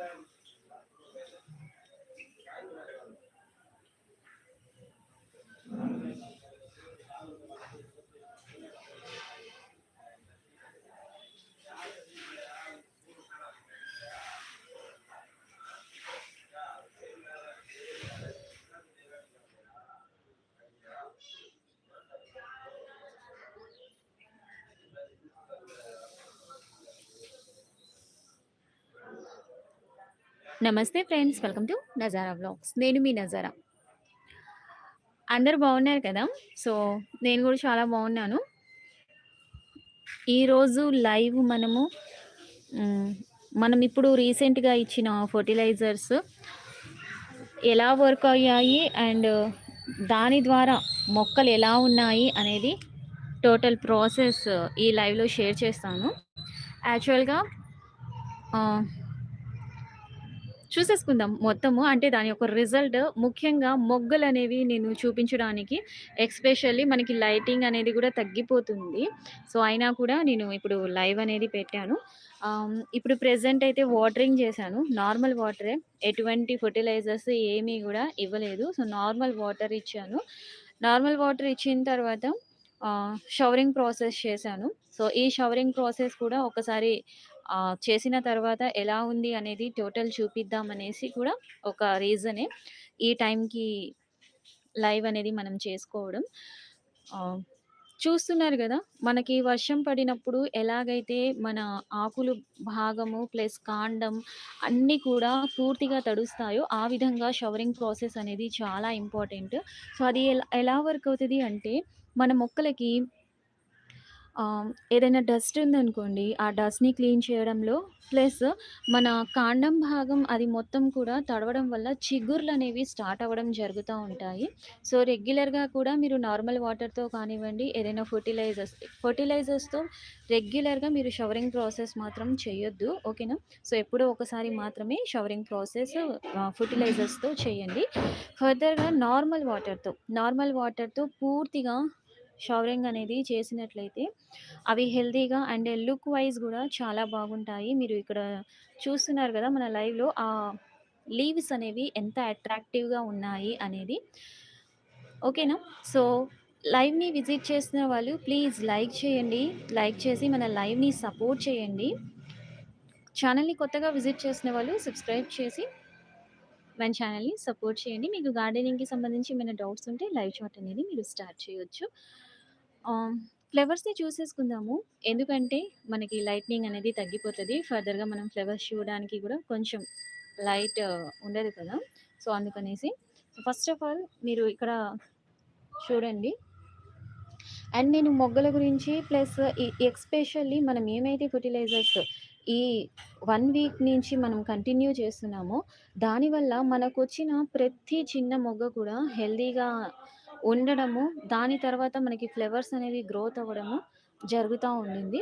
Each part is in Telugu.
time. నమస్తే friends welcome to Nazara vlogs. నేను మీ నజారా. అందరూ బాగున్నారు కదా? సో నేను కూడా చాలా బాగున్నాను. ఈరోజు లైవ్ మనము మనం ఇప్పుడు రీసెంట్గా ఇచ్చిన ఫర్టిలైజర్స్ ఎలా వర్క్ అయ్యాయి అండ్ దాని ద్వారా మొక్కలు ఎలా ఉన్నాయి అనేది టోటల్ ప్రాసెస్ ఈ లైవ్లో షేర్ చేస్తాను. యాక్చువల్గా చూసేసుకుందాం మొత్తము. అంటే దాని యొక్క రిజల్ట్ ముఖ్యంగా మొగ్గలు అనేవి నేను చూపించడానికి ఎక్స్పెషల్లీ మనకి లైటింగ్ అనేది కూడా తగ్గిపోతుంది. సో అయినా కూడా నేను ఇప్పుడు లైవ్ అనేది పెట్టాను. ఇప్పుడు ప్రెసెంట్ అయితే వాటరింగ్ చేశాను. నార్మల్ వాటరే. ఎటువంటి ఫర్టిలైజర్స్ ఏమీ కూడా ఇవ్వలేదు. సో నార్మల్ వాటర్ ఇచ్చాను. నార్మల్ వాటర్ ఇచ్చిన తర్వాత షవరింగ్ ప్రాసెస్ చేశాను. సో ఈ షవరింగ్ ప్రాసెస్ కూడా ఒకసారి చేసిన తర్వాత ఎలా ఉంది అనేది టోటల్ చూపిద్దాం అనేసి కూడా ఒక రీజనే ఈ టైంకి లైవ్ అనేది మనం చేసుకోవడం. చూస్తున్నారు కదా మనకి వర్షం పడినప్పుడు ఎలాగైతే మన ఆకులు భాగము ప్లస్ కాండం అన్నీ కూడా పూర్తిగా తడుస్తాయో ఆ విధంగా షవరింగ్ ప్రాసెస్ అనేది చాలా ఇంపార్టెంట్. సో అది ఎలా ఎలా వర్క్ అవుతుంది అంటే మన మొక్కలకి ఏదైనా డస్ట్ ఉందనుకోండి ఆ డస్ట్ని క్లీన్ చేయడంలో ప్లస్ మన కాండం భాగం అది మొత్తం కూడా తడవడం వల్ల చిగుర్లు అనేవి స్టార్ట్ అవ్వడం జరుగుతూ ఉంటాయి. సో రెగ్యులర్గా కూడా మీరు నార్మల్ వాటర్తో కానివ్వండి ఏదైనా ఫర్టిలైజర్స్ ఫర్టిలైజర్స్తో రెగ్యులర్గా మీరు షవరింగ్ ప్రాసెస్ మాత్రం చేయొద్దు ఓకేనా? సో ఎప్పుడో ఒకసారి మాత్రమే షవరింగ్ ప్రాసెస్ ఫర్టిలైజర్స్తో చేయండి. ఫర్దర్గా నార్మల్ వాటర్తో నార్మల్ వాటర్తో పూర్తిగా షవరింగ్ అనేది చేసినట్లయితే అవి హెల్తీగా అండ్ లుక్ వైజ్ కూడా చాలా బాగుంటాయి. మీరు ఇక్కడ చూస్తున్నారు కదా మన లైవ్లో ఆ లీవ్స్ అనేవి ఎంత అట్రాక్టివ్గా ఉన్నాయి అనేది. ఓకేనా? సో లైవ్ని విజిట్ చేసిన వాళ్ళు ప్లీజ్ లైక్ చేయండి. లైక్ చేసి మన లైవ్ని సపోర్ట్ చేయండి. ఛానల్ని కొత్తగా విజిట్ చేసిన వాళ్ళు సబ్స్క్రైబ్ చేసి మన ఛానల్ని సపోర్ట్ చేయండి. మీకు గార్డెనింగ్కి సంబంధించి ఏమైనా డౌట్స్ ఉంటే లైవ్ షాట్ అనేది మీరు స్టార్ట్ చేయొచ్చు. ఫ్లవర్స్ని చూసేసుకుందాము. ఎందుకంటే మనకి లైట్నింగ్ అనేది తగ్గిపోతుంది. ఫర్దర్గా మనం ఫ్లవర్స్ చూడడానికి కూడా కొంచెం లైట్ ఉండదు కదా. సో అందుకనేసి. ఫస్ట్ ఆఫ్ ఆల్ మీరు ఇక్కడ చూడండి. అండ్ నేను మొగ్గల గురించి ప్లస్ ఎక్స్పెషల్లీ మనం ఏమైతే ఫర్టిలైజర్స్ ఈ వన్ వీక్ నుంచి మనం కంటిన్యూ చేస్తున్నామో దానివల్ల మనకు వచ్చిన ప్రతి చిన్న మొగ్గ కూడా హెల్దీగా ఉండడము దాని తర్వాత మనకి ఫ్లవర్స్ అనేవి గ్రోత్ అవ్వడము జరుగుతూ ఉండింది.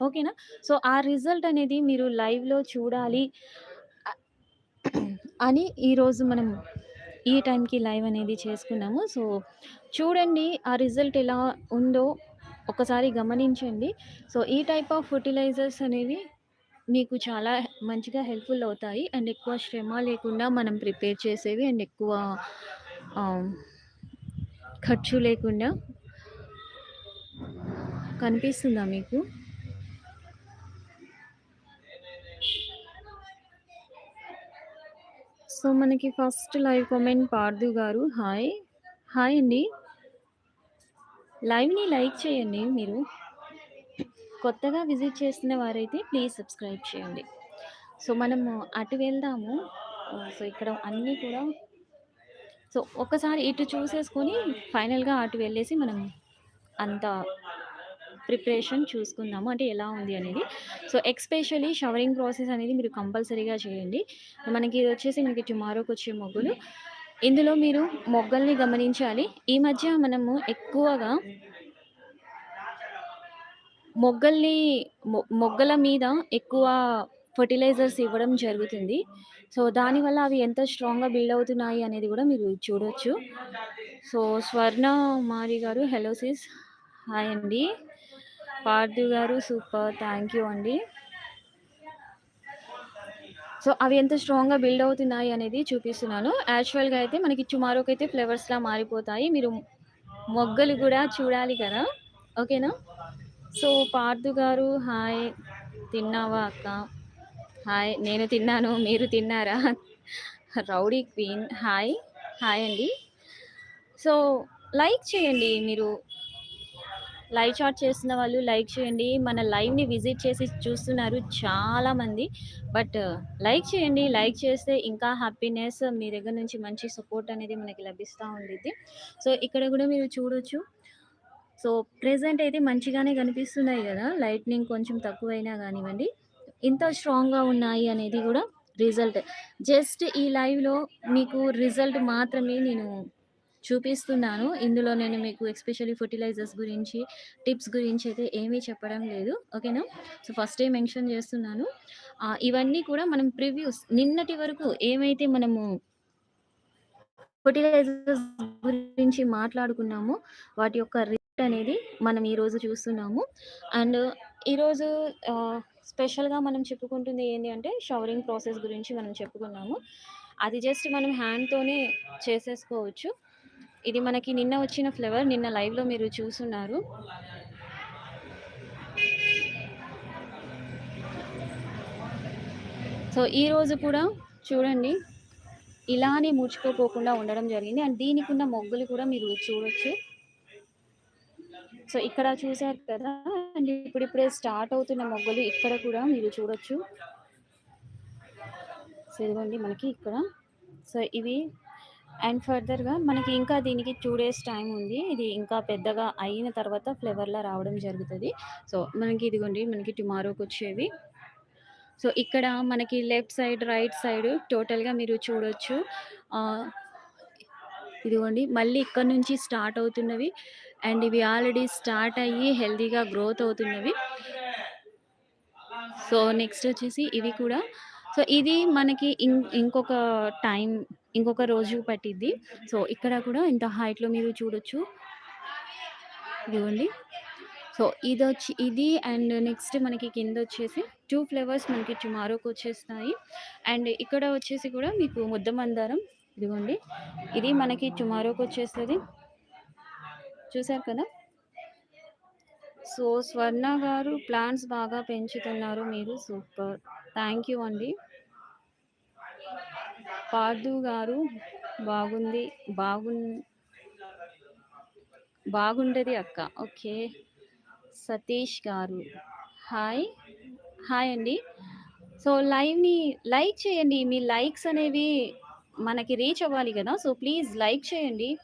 ఓకేనా? సో ఆ రిజల్ట్ అనేది మీరు లైవ్లో చూడాలి అని ఈరోజు మనం ఈ టైంకి లైవ్ అనేది చేసుకున్నాము. సో చూడండి ఆ రిజల్ట్ ఎలా ఉందో ఒకసారి గమనించండి. సో ఈ టైప్ ఆఫ్ ఫర్టిలైజర్స్ అనేవి మీకు చాలా మంచిగా హెల్ప్ఫుల్ అవుతాయి. అండ్ ఎక్కువ శ్రమ లేకుండా మనం ప్రిపేర్ చేసేవి అండ్ ఎక్కువ ఖర్చు లేకుండా కనిపిస్తుందా మీకు? సో మనకి ఫస్ట్ లైవ్ కామెంట్ పార్దు గారు. హాయ్. హాయ్ అండి. లైవ్ని లైక్ చేయండి మీరు. కొత్తగా విజిట్ చేస్తున్న వారైతే ప్లీజ్ సబ్స్క్రైబ్ చేయండి. సో మనము అటు వెళ్దాము. సో ఇక్కడ అన్నీ కూడా సో ఒకసారి ఇటు చూసేసుకొని ఫైనల్గా అటు వెళ్ళేసి మనం అంత ప్రిపరేషన్ చూసుకుందాము. అంటే ఎలా ఉంది అనేది. సో ఎక్స్పెషలీ షవరింగ్ ప్రాసెస్ అనేది మీరు కంపల్సరీగా చేయండి. మనకి ఇది వచ్చేసి మనకి టుమారోకి వచ్చే మొగ్గులు. ఇందులో మీరు మొగ్గల్ని గమనించాలి. ఈ మధ్య మనము ఎక్కువగా మొగ్గల్ని మొ- మొగ్గల మీద ఎక్కువ ఫర్టిలైజర్స్ ఇవ్వడం జరుగుతుంది సో దానివల్ల అవి ఎంత స్ట్రాంగ్గా బిల్డ్ అవుతున్నాయి అనేది కూడా మీరు చూడొచ్చు సో స్వర్ణ మారి గారు హలో సిస్ హాయ్ అండి Parthu garu super thank you అండి సో, అవి ఎంత స్ట్రాంగ్‌గా బిల్డ్ అవుతున్నాయి అనేది చూపిస్తున్నాను. యాక్చువల్‌గా అయితే మనకి టుమారోకైతే ఫ్లేవర్స్లా మారిపోతాయి. మీరు మొగ్గలు కూడా చూడాలి కదా! ఓకేనా? సో, పార్థు గారు హాయ్. తిన్నావా అక్క? హాయ్. నేను తిన్నాను. మీరు తిన్నారా? Rowdy queen hi. హాయ్ అండి. సో, లైక్ చేయండి మీరు. లైవ్ షాట్ చేస్తున్న వాళ్ళు లైక్ చేయండి. మన లైవ్‌ని విజిట్ చేసి చూస్తున్నారు చాలామంది. బట్ లైక్ చేయండి. లైక్ చేస్తే ఇంకా హ్యాపీనెస్ మీ దగ్గర నుంచి మంచి సపోర్ట్ అనేది మనకి లభిస్తూ ఉండిద్ది. సో, ఇక్కడ కూడా మీరు చూడొచ్చు. సో, ప్రెజెంట్ అయితే మంచిగానే కనిపిస్తున్నాయి కదా లైట్నింగ్ కొంచెం తక్కువైనా కానివ్వండి ఇంత స్ట్రాంగ్‌గా ఉన్నాయి అనేది కూడా రిజల్ట్. జస్ట్ ఈ లైవ్‌లో మీకు రిజల్ట్ మాత్రమే నేను చూపిస్తున్నాను. ఇందులో నేను మీకు ఎస్పెషల్లీ ఫర్టిలైజర్స్ గురించి, టిప్స్ గురించి అయితే ఏమీ చెప్పడం లేదు. ఓకేనా? సో, ఫస్టే మెన్షన్ చేస్తున్నాను. ఇవన్నీ కూడా మనం ప్రివ్యూస్ నిన్నటి వరకు ఏమైతే మనము ఫెర్టిలైజర్స్ గురించి మాట్లాడుకున్నామో, వాటి యొక్క రిజల్ట్ అనేది మనం ఈరోజు చూస్తున్నాము. అండ్ ఈరోజు స్పెషల్‌గా మనం చెప్పుకుంటుంది ఏంటి అంటే షవరింగ్ ప్రాసెస్ గురించి మనం చెప్పుకున్నాము. అది జస్ట్ మనం హ్యాండ్‌తోనే చేసేసుకోవచ్చు. ఇది మనకి నిన్న వచ్చిన ఫ్లేవర్. నిన్న లైవ్‌లో మీరు చూసున్నారు. సో, ఈరోజు కూడా చూడండి. ఇలానే ముడుచుకోపోకుండా ఉండడం జరిగింది. అండ్ దీనికున్న మొగ్గులు కూడా మీరు చూడొచ్చు. సో, ఇక్కడ చూసారు కదా! అండ్ ఇప్పుడిప్పుడే స్టార్ట్ అవుతున్న మొగ్గలు ఇక్కడ కూడా మీరు చూడొచ్చు. సో, ఇదిగోండి మనకి ఇక్కడ. సో, ఇవి అండ్ ఫర్దర్‌గా మనకి ఇంకా దీనికి టూ డేస్ టైం ఉంది. ఇది ఇంకా పెద్దగా అయిన తర్వాత ఫ్లేవర్‌లా రావడం జరుగుతుంది సో, మనకి ఇదిగోండి మనకి టుమారోకి వచ్చేవి సో, ఇక్కడ మనకి లెఫ్ట్ సైడ్, రైట్ సైడ్ టోటల్‌గా మీరు చూడొచ్చు. ఇదిగోండి మళ్ళీ ఇక్కడ నుంచి స్టార్ట్ అవుతున్నవి. అండ్ ఇవి ఆల్రెడీ స్టార్ట్ అయ్యి హెల్తీగా గ్రోత్ అవుతున్నవి. సో, నెక్స్ట్ వచ్చేసి ఇవి కూడా. సో, ఇది మనకి ఇం ఇంకొక టైం ఇంకొక రోజు పట్టిద్ది. సో, ఇక్కడ కూడా ఇంత హైట్‌లో మీరు చూడొచ్చు. ఇదిగోండి. సో, ఇది వచ్చి ఇది అండ్ నెక్స్ట్ మనకి కింద వచ్చేసి టూ ఫ్లేవర్స్ మనకి టుమారోకొచ్చేస్తాయి. అండ్ ఇక్కడ వచ్చేసి కూడా మీకు ముద్ద మందారం ఇదిగోండి. ఇది మనకి టుమారోకి వచ్చేస్తుంది చూసారు కదా! సో, స్వర్ణ గారు ప్లాంట్స్ బాగా పెంచుతున్నారు మీరు. సూపర్. థ్యాంక్ యూ అండి. పార్థు గారు బాగుంది. బాగున్ బాగుండది అక్క. Okay. Satish garu hi. Hi అండి. సో, లైవ్‌ని లైక్ చేయండి. మీ లైక్స్ అనేవి మనకి రీచ్ అవ్వాలి కదా సో, ప్లీజ్ లైక్ చేయండి.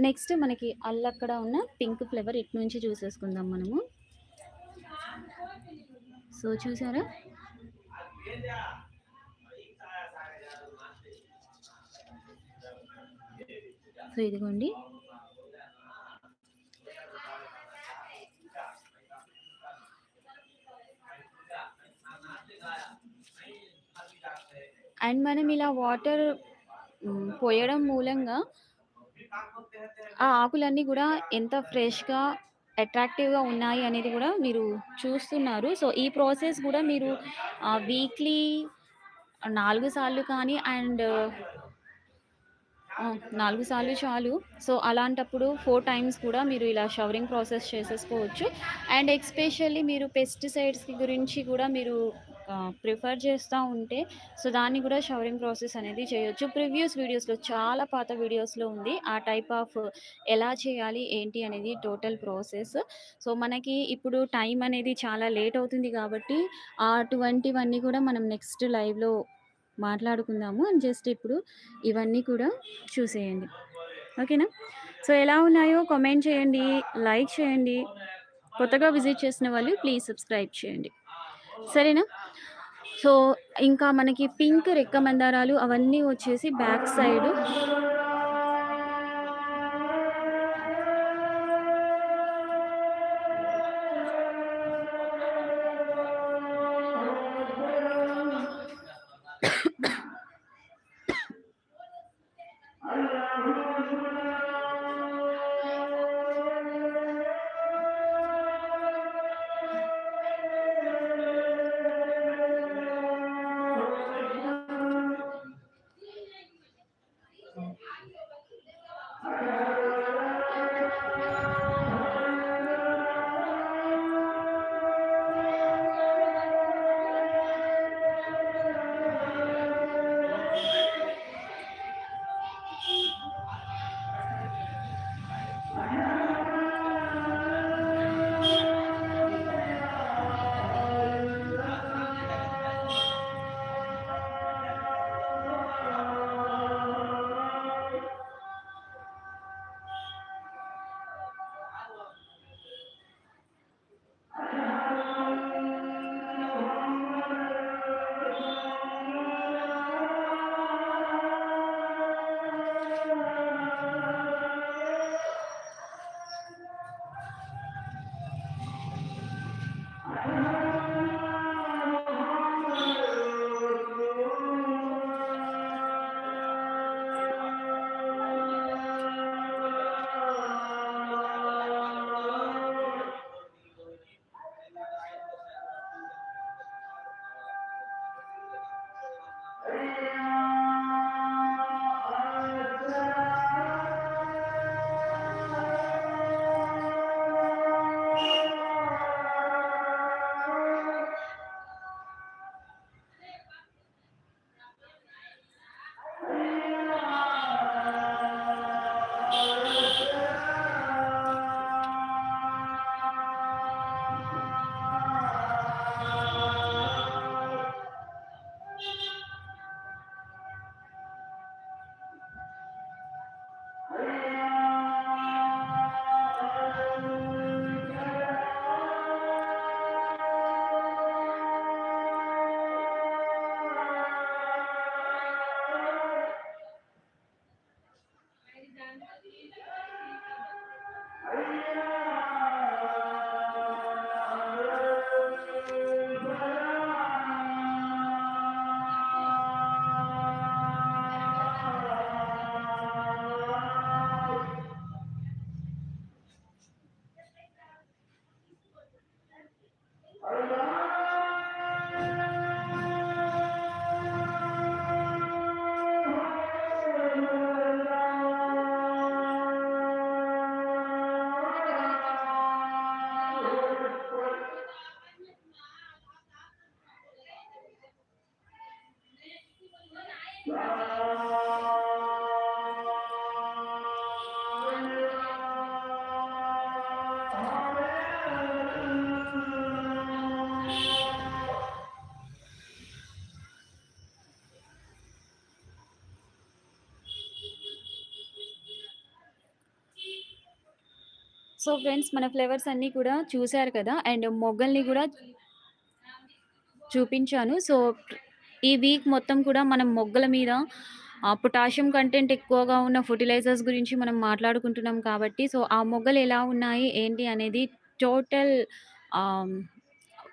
నెక్స్ట్ మనకి అల్లక్కడ ఉన్న పింక్ ఫ్లేవర్ ఇటు నుంచి చూసేసుకుందాం మనము. సో, చూసారా? సో, ఇదిగోండి. అండ్ మనం ఇలా వాటర్ పోయడం మూలంగా ఆ ఆకులన్నీ కూడా ఎంత ఫ్రెష్‌గా, అట్రాక్టివ్‌గా ఉన్నాయి అనేది కూడా మీరు చూస్తున్నారు. సో, ఈ ప్రాసెస్ కూడా మీరు వీక్లీ నాలుగు సార్లు కానీ అండ్ నాలుగు సార్లు చాలు. సో, అలాంటప్పుడు ఫోర్ టైమ్స్ కూడా మీరు ఇలా షవరింగ్ ప్రాసెస్ చేసేసుకోవచ్చు. అండ్ ఎక్స్పెషల్లీ మీరు పెస్టిసైడ్స్‌కి గురించి కూడా మీరు ప్రిఫర్ చేస్తూ ఉంటే సో, దాన్ని కూడా షవరింగ్ ప్రాసెస్ అనేది చేయొచ్చు. ప్రివ్యూస్ వీడియోస్‌లో చాలా పాత వీడియోస్‌లో ఉంది. ఆ టైప్ ఆఫ్ ఎలా చేయాలి, ఏంటి అనేది టోటల్ ప్రాసెస్. సో, మనకి ఇప్పుడు టైం అనేది చాలా లేట్ అవుతుంది కాబట్టి అటువంటివన్నీ కూడా మనం నెక్స్ట్ లైవ్‌లో మాట్లాడుకుందాము. అండ్ జస్ట్ ఇప్పుడు ఇవన్నీ కూడా చూసేయండి. ఓకేనా? సో, ఎలా ఉన్నాయో కామెంట్ చేయండి. లైక్ చేయండి. కొత్తగా విజిట్ చేసిన వాళ్ళు ప్లీజ్ సబ్స్క్రైబ్ చేయండి. సరేనా? సో, ఇంకా మనకి పింక్ రెక్క మందారాలు అవన్నీ వచ్చేసి బ్యాక్ సైడ్ సో ఫ్రెండ్స్ మన ఫ్లేవర్స్ అన్నీ కూడా చూసారు కదా! అండ్ మొగ్గల్ని కూడా చూపించాను. సో, ఈ వీక్ మొత్తం కూడా మనం మొగ్గల మీద పొటాషియం కంటెంట్ ఎక్కువగా ఉన్న ఫర్టిలైజర్స్ గురించి మనం మాట్లాడుకుంటున్నాం కాబట్టి, సో, ఆ మొగ్గలు ఎలా ఉన్నాయి, ఏంటి అనేది టోటల్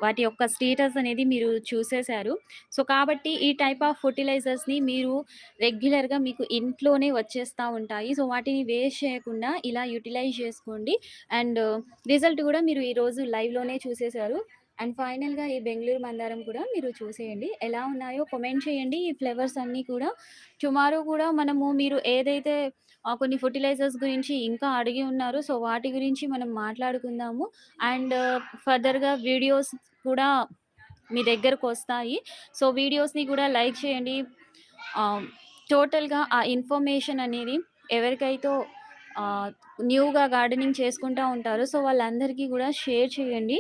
వాటి యొక్క స్టేటస్ అనేది మీరు చూసేసారు. సో, కాబట్టి ఈ టైప్ ఆఫ్ ఫర్టిలైజర్స్ని మీరు రెగ్యులర్‌గా మీకు ఇంట్లోనే వచ్చేస్తూ ఉంటాయి. సో, వాటిని వేస్ట్ చేయకుండా ఇలా యుటిలైజ్ చేసుకోండి. అండ్ రిజల్ట్ కూడా మీరు ఈరోజు లైవ్‌లోనే చూసేసారు. అండ్ ఫైనల్‌గా ఈ బెంగళూరు మందారం కూడా మీరు చూసేయండి. ఎలా ఉన్నాయో కమెంట్ చేయండి. ఈ ఫ్లేవర్స్ అన్నీ కూడా టుమారో కూడా మనము మీరు ఏదైతే కొన్ని ఫర్టిలైజర్స్ గురించి ఇంకా అడిగి ఉన్నారు సో, వాటి గురించి మనం మాట్లాడుకుందాము. అండ్ ఫర్దర్‌గా వీడియోస్ కూడా మీ దగ్గరకు వస్తాయి సో, వీడియోస్‌ని కూడా లైక్ చేయండి. టోటల్‌గా ఆ ఇన్ఫర్మేషన్ అనేది ఎవరికైతే న్యూగా గార్డెనింగ్ చేసుకుంటూ ఉంటారో, సో, వాళ్ళందరికీ కూడా షేర్ చేయండి.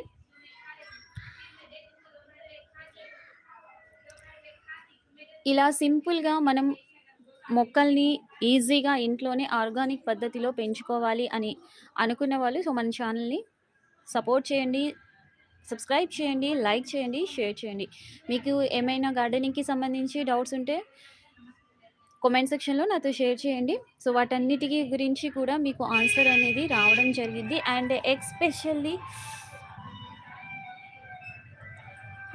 ఇలా సింపుల్‌గా మనం మొక్కల్ని ఈజీగా ఇంట్లోనే ఆర్గానిక్ పద్ధతిలో పెంచుకోవాలి అని అనుకున్న వాళ్ళు సో, మన ఛానల్‌ని సపోర్ట్ చేయండి. సబ్స్క్రైబ్ చేయండి, లైక్ చేయండి, షేర్ చేయండి. మీకు ఏమైనా గార్డెనింగ్‌కి సంబంధించి డౌట్స్ ఉంటే కామెంట్ సెక్షన్‌లో నాతో షేర్ చేయండి. సో, వాటన్నిటికి గురించి కూడా మీకు ఆన్సర్ అనేది రావడం జరిగింది అండ్ ఎక్స్‌పెషల్లీ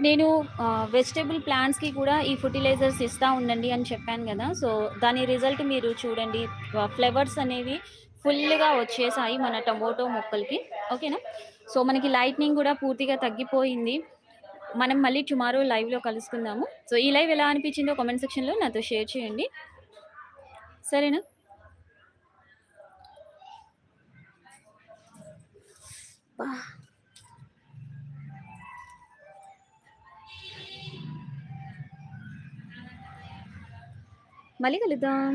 నేను వెజిటేబుల్ ప్లాంట్స్‌కి కూడా ఈ ఫర్టిలైజర్స్ ఇస్తా ఉండండి అని చెప్పాను కదా సో, దాని రిజల్ట్ మీరు చూడండి. ఫ్లేవర్స్ అనేవి ఫుల్‌గా వచ్చేసాయి మన టమోటో మొక్కలకి. ఓకేనా? సో, మనకి లైట్నింగ్ కూడా పూర్తిగా తగ్గిపోయింది. మనం మళ్ళీ టుమారో లైవ్‌లో కలుసుకుందాము. సో, ఈ లైవ్ ఎలా అనిపించిందో కామెంట్ సెక్షన్‌లో నాతో షేర్ చేయండి. సరేనా? బా మళ్ళీ కలుద్దాం.